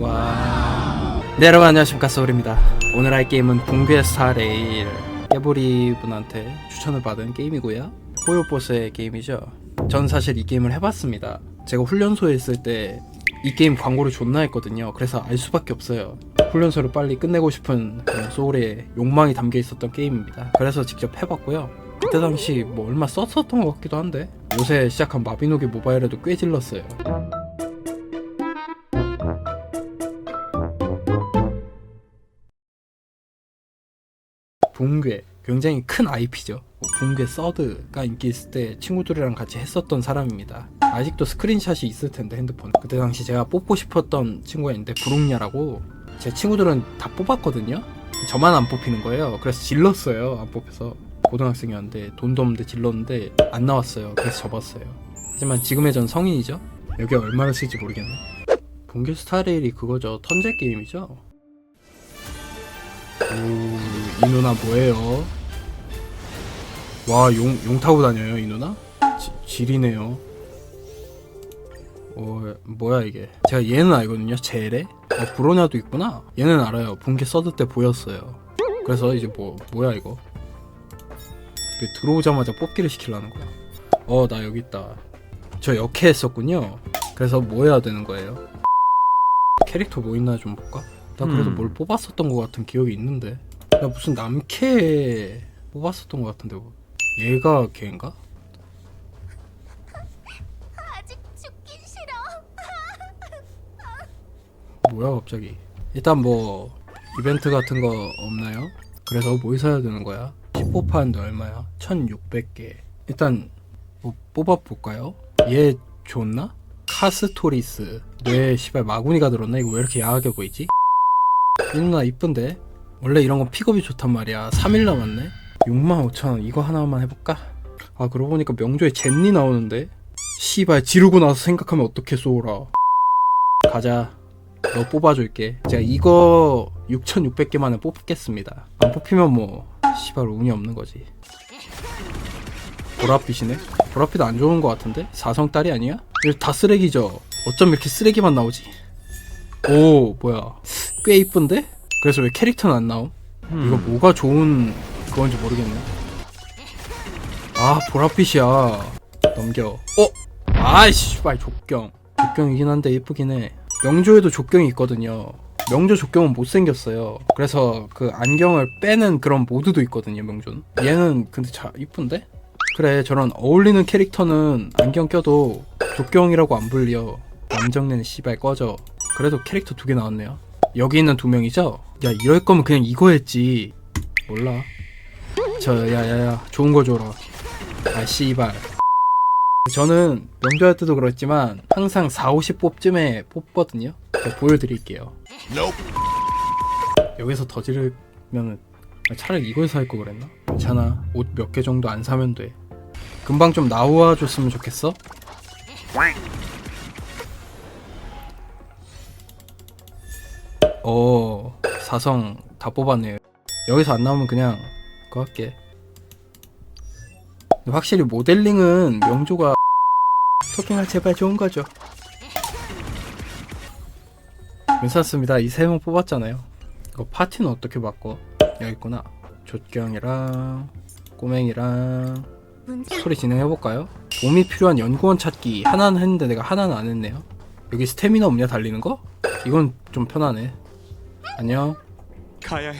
와. 네 여러분 안녕하십니까 소울입니다. 오늘 할 게임은 붕괴 스타 레일 깨부리 분한테 추천을 받은 게임이고요. 호요 보스의 게임이죠. 전 사실 이 게임을 해봤습니다. 제가 훈련소에 있을 때 이 게임 광고를 존나 했거든요. 그래서 알 수밖에 없어요. 훈련소를 빨리 끝내고 싶은 소울의 욕망이 담겨 있었던 게임입니다. 그래서 직접 해봤고요. 그때 당시 뭐 얼마 썼었던 것 같기도 한데 요새 시작한 마비노기 모바일에도 꽤 질렀어요. 붕괴 굉장히 큰 IP죠. 뭐 붕괴 서드가 인기 있을 때 친구들이랑 같이 했었던 사람입니다. 아직도 스크린샷이 있을 텐데 핸드폰. 그때 당시 제가 뽑고 싶었던 친구가 있는데 부릉냐라고 제 친구들은 다 뽑았거든요. 저만 안 뽑히는 거예요. 그래서 질렀어요. 안 뽑혀서 고등학생이었는데 돈도 없는데 질렀는데 안 나왔어요. 그래서 접었어요. 하지만 지금의 전 성인이죠. 여기 얼마를 쓸지 모르겠네. 붕괴 스타레일이 그거죠. 턴제 게임이죠. 오, 이 누나 뭐예요? 와, 용, 용 타고 다녀요, 이 누나? 지, 지리네요. 어, 뭐야, 이게. 제가 얘는 알거든요, 제레? 어, 브로냐도 있구나? 얘는 알아요. 본게 써드 때 보였어요. 그래서 이제 뭐, 뭐야, 이거. 왜 들어오자마자 뽑기를 시키려는 거야. 어, 나 여기 있다. 저 역해 했었군요. 그래서 뭐 해야 되는 거예요? 캐릭터 뭐 있나 좀 볼까? 나 그래도 음. 뭘 뽑았었던 것 같은 기억이 있는데 나 무슨 남캐 뽑았었던 것 같은데 뭐. 얘가 걔인가? 아직 죽긴 싫어. 뭐야 갑자기 일단 뭐 이벤트 같은 거 없나요? 그래서 뭘 사야 되는 거야? 15판도 얼마야? 1600개 일단 뭐 뽑아볼까요? 얘 좋나? 카스토리스 뇌 시발 마구니가 들었나? 이거 왜 이렇게 야하게 보이지? 이 누나 이쁜데? 원래 이런 건 픽업이 좋단 말이야 3일 남았네? 65,000원 이거 하나만 해볼까? 아 그러고 보니까 명조에 젠니 나오는데? 씨발 지르고 나서 생각하면 어떻게 쏘라 가자 너 뽑아줄게 제가 이거 6600개만을 뽑겠습니다 안 뽑히면 뭐 씨발 운이 없는 거지 보랏빛이네? 보랏빛 안 좋은 거 같은데? 사성딸이 아니야? 다 쓰레기죠 어쩜 이렇게 쓰레기만 나오지 오 뭐야 꽤 이쁜데? 그래서 왜 캐릭터는 안 나옴? 이거 뭐가 좋은 그건지 모르겠네. 아 보랏빛이야. 넘겨. 어? 아이씨 씨발 족경. 족경이긴 한데 이쁘긴 해. 명조에도 족경이 있거든요. 명조 족경은 못생겼어요. 그래서 그 안경을 빼는 그런 모드도 있거든요 명조는. 얘는 근데 자 이쁜데? 그래 저런 어울리는 캐릭터는 안경 껴도 족경이라고 안 불려. 남정네는 씨발 꺼져. 그래도 캐릭터 두 개 나왔네요 여기 있는 두 명이죠? 야 이럴 거면 그냥 이거 했지. 몰라. 저 야야야 좋은 거 줘라. 아 씨발. 저는 명조할 때도 그렇지만 항상 4, 50뽑쯤에 뽑거든요. 제가 보여드릴게요. 여기서 더 지르면 차라리 이걸 살거 그랬나? 괜찮아. 옷 몇 개 정도 안 사면 돼. 금방 좀 나와 줬으면 좋겠어 어 사성 다 뽑았네요. 여기서 안 나오면 그냥 그거 할게. 확실히 모델링은 명조가 토핑할 제발 좋은 거죠. 괜찮습니다. 이 세 명 뽑았잖아요. 이거 파티는 어떻게 바꿔? 여기 있구나. 족경이랑 꼬맹이랑 소리 진행해볼까요? 도움이 필요한 연구원 찾기 하나는 했는데 내가 하나는 안 했네요. 여기 스태미나 없냐 달리는 거? 이건 좀 편하네 안녕 가야 해.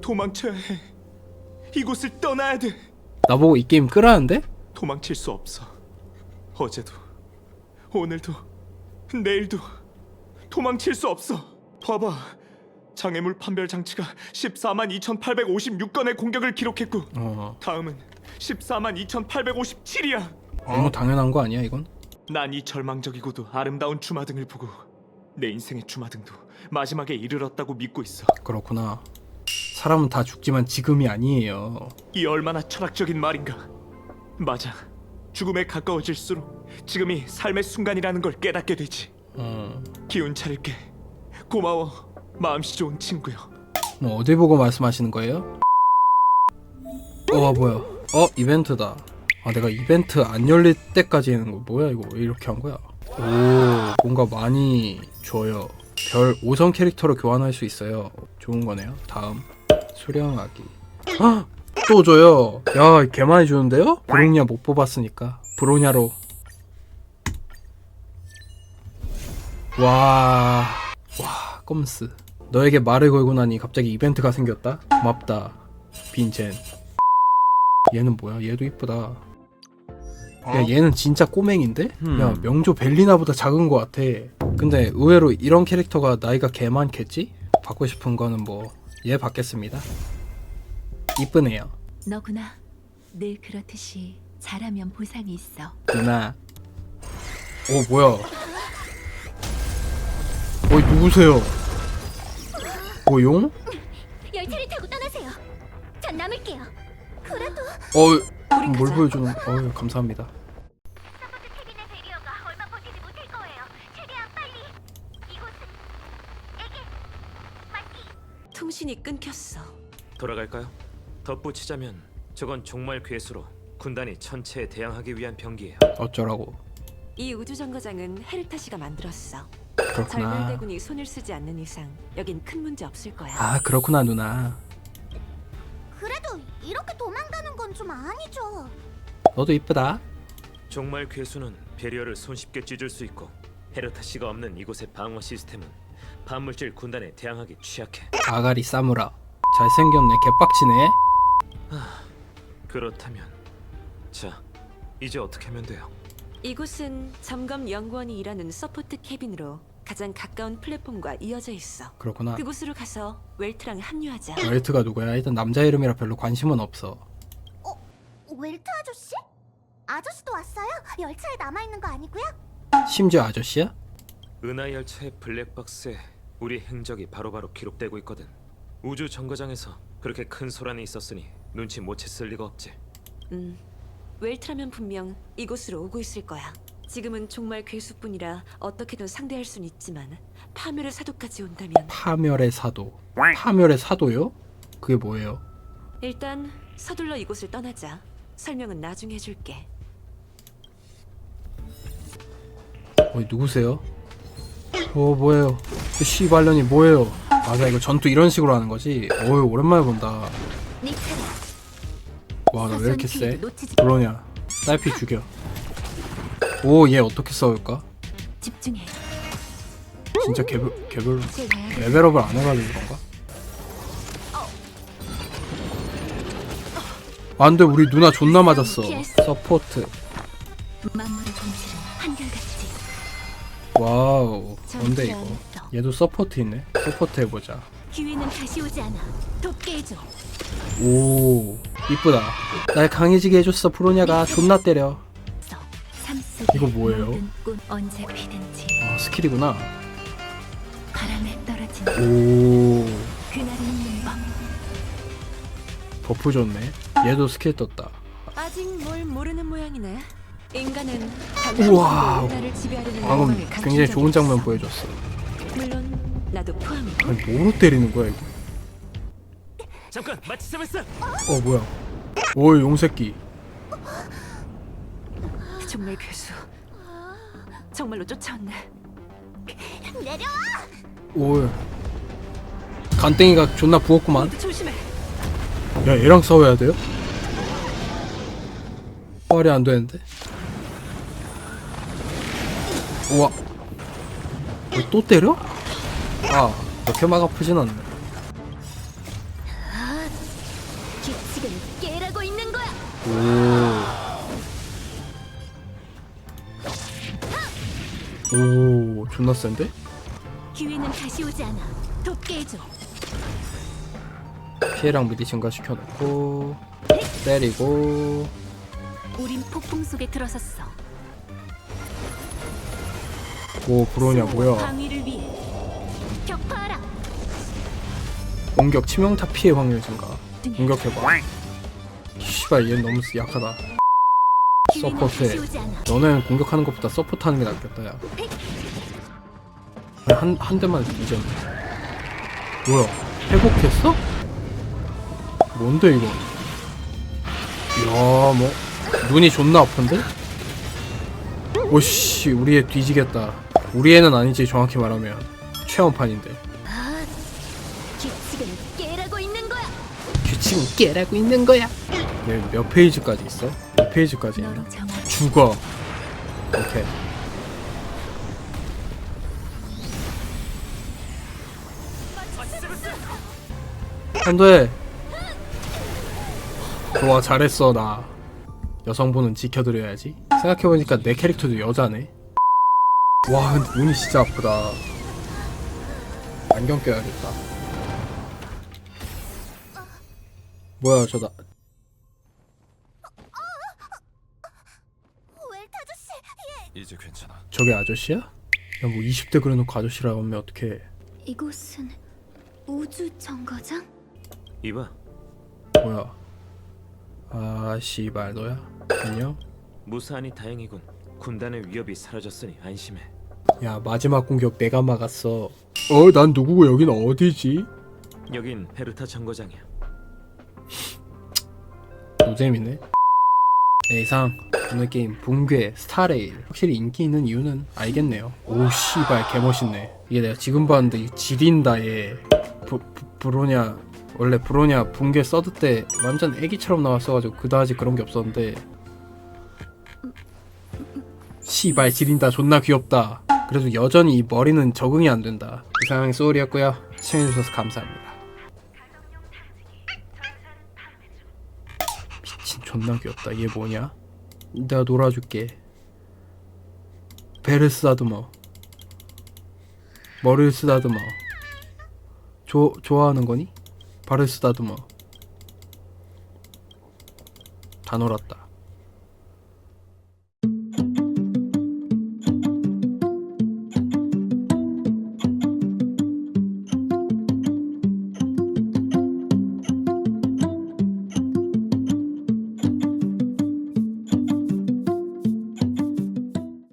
도망쳐야 해. 이곳을 떠나야 돼. 나보고 이 게임 끄라는데? 도망칠 수 없어. 어제도, 오늘도, 내일도 도망칠 수 없어. 봐봐. 장애물 판별 장치가 14만 2,856건의 공격을 기록했고 어 다음은 14만 2,857이야. 너무 당연한 거 아니야 이건? 난 이 절망적이고도 아름다운 주마 등을 보고 내 인생의 주마등도 마지막에 이르렀다고 믿고 있어. 그렇구나 사람은 다 죽지만 지금이 아니에요 이 얼마나 철학적인 말인가. 맞아. 죽음에 가까워질수록 지금이 삶의 순간이라는 걸 깨닫게 되지. 어... 기운 차릴게. 고마워. 마음씨 좋은 친구요. 뭐 어디 보고 말씀하시는 거예요? 어 뭐야 어 이벤트다 아 내가 이벤트 안 열릴 때까지 하는 거 뭐야 이거 왜 이렇게 한 거야 오 뭔가 많이 줘요 별 5성 캐릭터로 교환할 수 있어요. 좋은 거네요. 다음 수령하기. 헉! 또 줘요. 야, 개 많이 주는데요? 브로냐 못 뽑았으니까 브로냐로. 와, 와, 껌스. 너에게 말을 걸고 나니 갑자기 이벤트가 생겼다. 고맙다, 빈첸. 얘는 뭐야? 얘도 이쁘다. 야, 얘는 진짜 꼬맹인데? 야, 명조 벨리나보다 작은 것 같아. 근데 의외로 이런 캐릭터가 나이가 개 많겠지? 받고 싶은 거는 뭐, 얘 받겠습니다. 이쁘네요. 너구나. 늘 그렇듯이 잘하면 보상이 있어. 누나. 오, 뭐야. 어이, 누구세요? 뭐, 용? 열차를 타고 떠나세요. 전 남을게요. 그래도 어, 뭘 보여주는, 어유 감사합니다. 통신이 끊겼어. 돌아갈까요? 덧붙이자면 저건 종말 괴수로 군단이 천체에 대항하기 위한 병기예요. 어쩌라고. 이 우주 정거장은 헤르타시가 만들었어. 그렇구나. 절멸대군이 손을 쓰지 않는 이상 여긴 큰 문제 없을 거야. 아, 그렇구나, 누나. 이렇게 도망가는 건 좀 아니죠. 너도 이쁘다. 종말 괴수는 베리어를 손쉽게 찢을 수 있고 헤르타시가 없는 이곳의 방어 시스템은 반물질 군단에 대항하기 취약해. 아가리 사무라. 잘생겼네, 개빡치네. 그렇다면 자 이제 어떻게 하면 돼요? 이곳은 점검 연구원이 일하는 서포트 캐빈으로 가장 가까운 플랫폼과 이어져 있어. 그렇구나. 그곳으로 가서 웰트랑 합류하자. 웰트가 누구야? 일단 남자 이름이라 별로 관심은 없어. 웰트 아저씨? 아저씨도 왔어요? 열차에 남아 있는 거 아니고요? 심지어 아저씨야? 은하 열차의 블랙박스에 우리 행적이 바로바로 기록되고 있거든. 우주 정거장에서 그렇게 큰 소란이 있었으니 눈치 못 챘을 리가 없지. 음, 웰트라면 분명 이곳으로 오고 있을 거야. 지금은 정말 괴수뿐이라 어떻게든 상대할 순 있지만 파멸의 사도까지 온다면 파멸의 사도. 파멸의 사도요? 그게 뭐예요? 일단 서둘러 이곳을 떠나자. 설명은 나중에 해줄게. 어, 누구세요? 어, 뭐예요? 그 씨발년이 뭐예요? 맞아, 이거 전투 이런 식으로 하는 거지? 어이, 오랜만에 본다. 네 차례. 와, 나 왜 이렇게 세? 그러냐. 딸피 죽여. 오, 얘 어떻게 싸울까? 집중해. 진짜 개별, 개별로. 제가 레벨업을 안 해가지고 그런가? 안 돼, 우리 누나 존나 맞았어. 서포트. 만물의 본질은 한결같이. 와우. 뭔데, 이거? 얘도 서포트 있네. 서포트 해보자. 기회는 다시 오지 않아. 돕게 해줘. 오, 이쁘다. 날 강해지게 해줬어, 프로냐가. 존나 때려. 이거 뭐예요? 모든 꽃 언제 피든지 아, 스킬이구나. 바람에 떨어지는 오, 그날이 있는 법. 버프 좋네. 얘도 스킬 떴다. 아직 뭘 모르는 모양이네. 인간은 우와. 나를 지배하려는 방금 욕망을 굉장히 좋은 장면 있어. 보여줬어. 물론 나도 포함이고. 아니, 뭐로 때리는 거야, 이거? 잠깐 마치 세븐스. 어, 뭐야. 오, 용새끼. 정말 괴수. 정말로 쫓아왔네. 내려와. 오, 간땡이가 존나 부었구만. 조심해. 야, 얘랑 싸워야 돼요? 말이 안 되는데. 우와. 어, 또 때려? 아, 그렇게 막 아프진 않네. 규칙은 깨라고 있는 거야. 오. 존나 센데? 기회는 다시 오지 않아. 돕게 해줘. 피해량 미리 증가시켜놓고, 때리고, 우린 폭풍 속에 들어섰어. 방위를 위해 격파하라. 공격 치명타 피해 확률 증가. 공격해봐. 씨발, 얘 너무 약하다. 기회는 서포트해. 다시 오지 않아. 너는 공격하는 것보다 서포트하는 게 낫겠다, 야. 한, 한 대만 뒤졌네. 뭐야, 회복했어? 뭔데, 이거? 이야, 뭐, 눈이 존나 아픈데? 오씨, 우리 애 뒤지겠다. 우리 애는 아니지, 정확히 말하면. 체험판인데 규칙은 깨라고 있는 거야. 규칙은 깨라고 있는 거야 얘몇 페이지까지 있어? 몇 페이지까지 있나? 죽어 오케이 안돼 좋아 잘했어 나. 여성분은 지켜드려야지. 생각해보니까 내 캐릭터도 여자네. 와 근데 눈이 진짜 아프다. 안경 껴야겠다. 뭐야 저다 예. 이제 괜찮아. 저게 아저씨야? 야뭐 20대 그려놓고 아저씨라고 하면 어떡해. 이곳은 우주 정거장? 이봐, 뭐야 아 씨발 너야? 안녕? 무사하니 다행이군. 군단의 위협이 사라졌으니 안심해. 야 마지막 공격 내가 막았어 어 난 누구고 여긴 어디지? 여긴 베르타 정거장이야. 노잼이네 네, 이상 오늘 게임 붕괴 스타레일 확실히 인기 있는 이유는 알겠네요 오 씨발 개멋있네 이게 내가 지금 봤는데 이 지린다 얘 브로냐 원래 브로냐 붕괴 서드 때 완전 애기처럼 나왔어가지고 그다지 그런 게 없었는데. 씨발 지린다. 존나 귀엽다. 그래도 여전히 이 머리는 적응이 안 된다. 이상의 소울이었고요. 시청해주셔서 감사합니다. 미친 존나 귀엽다. 얘 뭐냐? 내가 놀아줄게. 쓰다듬어 머리를 쓰다듬어 조, 좋아하는 거니? 발을 쓰다듬어 다 놀았다